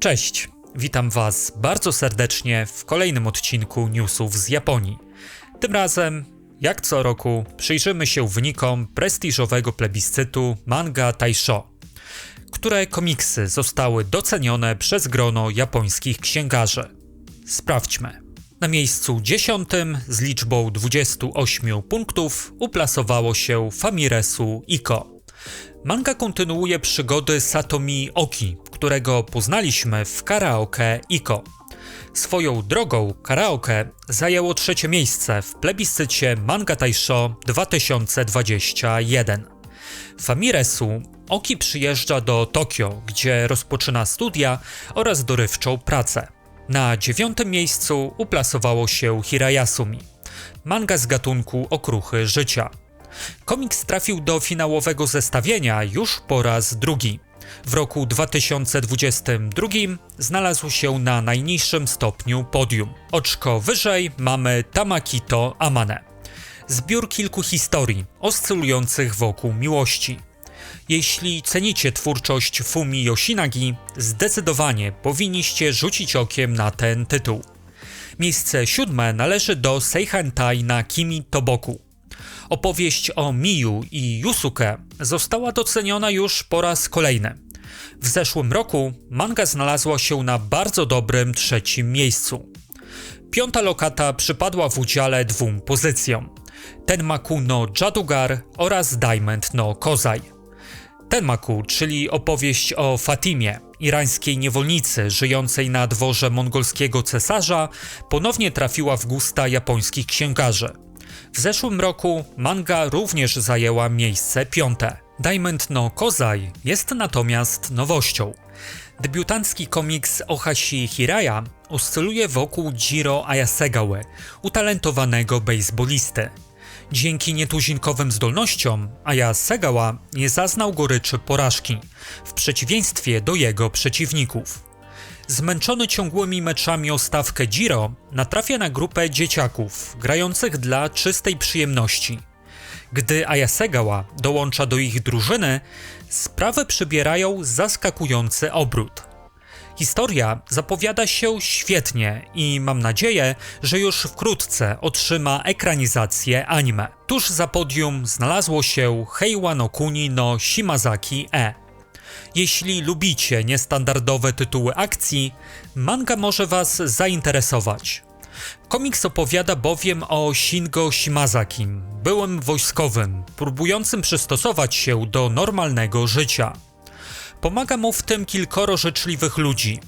Cześć, witam Was bardzo serdecznie w kolejnym odcinku newsów z Japonii. Tym razem, jak co roku, przyjrzymy się wynikom prestiżowego plebiscytu Manga Taisho, które komiksy zostały docenione przez grono japońskich księgarzy. Sprawdźmy. Na miejscu dziesiątym z liczbą 28 punktów uplasowało się Famiresu Iko. Manga kontynuuje przygody Satomi Oki, którego poznaliśmy w karaoke Iko. Swoją drogą karaoke zajęło trzecie miejsce w plebiscycie Manga Taisho 2021. Famiresu Oki przyjeżdża do Tokio, gdzie rozpoczyna studia oraz dorywczą pracę. Na dziewiątym miejscu uplasowało się Hirayasumi, manga z gatunku okruchy życia. Komiks trafił do finałowego zestawienia już po raz drugi. W roku 2022 znalazł się na najniższym stopniu podium. Oczko wyżej mamy Tamakito Amane. Zbiór kilku historii oscylujących wokół miłości. Jeśli cenicie twórczość Fumi Yoshinagi, zdecydowanie powinniście rzucić okiem na ten tytuł. Miejsce siódme należy do Seihantai na Kimi Toboku. Opowieść o Miyu i Yusuke została doceniona już po raz kolejny. W zeszłym roku manga znalazła się na bardzo dobrym trzecim miejscu. Piąta lokata przypadła w udziale dwóm pozycjom: Tenmaku no Jadugar oraz Diamond no Kozai. Tenmaku, czyli opowieść o Fatimie, irańskiej niewolnicy żyjącej na dworze mongolskiego cesarza, ponownie trafiła w gusta japońskich księgarzy. W zeszłym roku manga również zajęła miejsce piąte. Diamond no Kozai jest natomiast nowością. Debiutancki komiks Ohashi Hiraya oscyluje wokół Jiro Ayasegawe, utalentowanego baseballisty. Dzięki nietuzinkowym zdolnościom Ayasegawa nie zaznał goryczy porażki, w przeciwieństwie do jego przeciwników. Zmęczony ciągłymi meczami o stawkę Giro, natrafia na grupę dzieciaków grających dla czystej przyjemności. Gdy Ayasegawa dołącza do ich drużyny, sprawy przybierają zaskakujący obrót. Historia zapowiada się świetnie i mam nadzieję, że już wkrótce otrzyma ekranizację anime. Tuż za podium znalazło się Heiwa no Kuni no Shimazaki E. Jeśli lubicie niestandardowe tytuły akcji, manga może Was zainteresować. Komiks opowiada bowiem o Shingo Shimazakim, byłym wojskowym, próbującym przystosować się do normalnego życia. Pomaga mu w tym kilkoro życzliwych ludzi.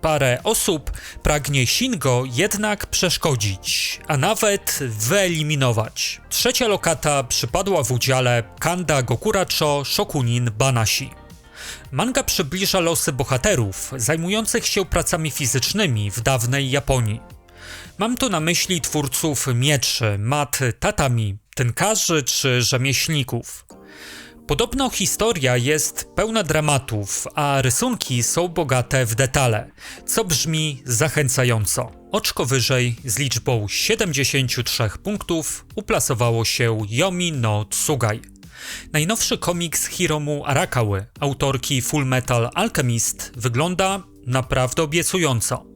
Parę osób pragnie Shingo jednak przeszkodzić, a nawet wyeliminować. Trzecia lokata przypadła w udziale Kanda Gokuracho Shokunin Banashi. Manga przybliża losy bohaterów zajmujących się pracami fizycznymi w dawnej Japonii. Mam tu na myśli twórców mieczy, mat, tatami, tynkarzy czy rzemieślników. Podobno historia jest pełna dramatów, a rysunki są bogate w detale, co brzmi zachęcająco. Oczko wyżej z liczbą 73 punktów uplasowało się Yomi no Tsugai. Najnowszy komiks Hiromu Arakały, autorki Full Metal Alchemist, wygląda naprawdę obiecująco.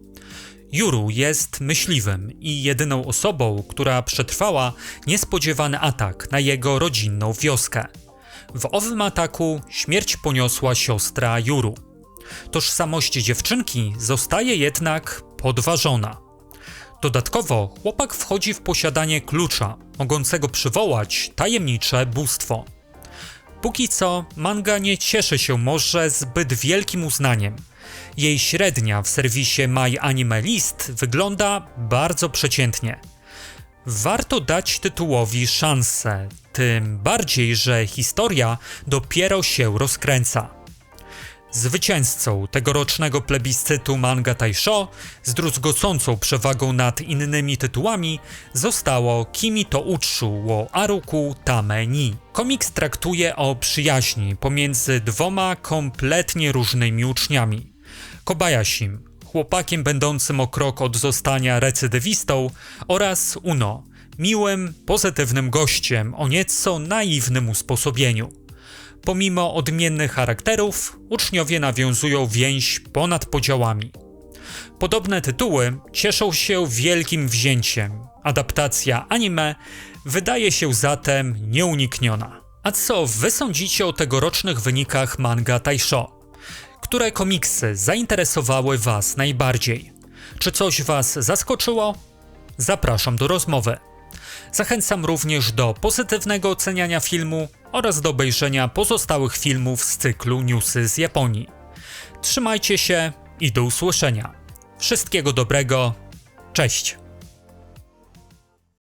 Yuru jest myśliwym i jedyną osobą, która przetrwała niespodziewany atak na jego rodzinną wioskę. W owym ataku śmierć poniosła siostra Yuru. Tożsamość dziewczynki zostaje jednak podważona. Dodatkowo chłopak wchodzi w posiadanie klucza, mogącego przywołać tajemnicze bóstwo. Póki co manga nie cieszy się może zbyt wielkim uznaniem. Jej średnia w serwisie My Anime List wygląda bardzo przeciętnie. Warto dać tytułowi szansę, tym bardziej, że historia dopiero się rozkręca. Zwycięzcą tegorocznego plebiscytu manga Taisho z druzgocącą przewagą nad innymi tytułami zostało Kimi to Uchu wo Aruku Tame ni. Komiks traktuje o przyjaźni pomiędzy dwoma kompletnie różnymi uczniami. Kobayashim, chłopakiem będącym o krok od zostania recydywistą oraz Uno, miłym, pozytywnym gościem o nieco naiwnym usposobieniu. Pomimo odmiennych charakterów, uczniowie nawiązują więź ponad podziałami. Podobne tytuły cieszą się wielkim wzięciem. Adaptacja anime wydaje się zatem nieunikniona. A co wy sądzicie o tegorocznych wynikach manga Taisho? Które komiksy zainteresowały was najbardziej? Czy coś was zaskoczyło? Zapraszam do rozmowy. Zachęcam również do pozytywnego oceniania filmu oraz do obejrzenia pozostałych filmów z cyklu Newsy z Japonii. Trzymajcie się i do usłyszenia. Wszystkiego dobrego. Cześć.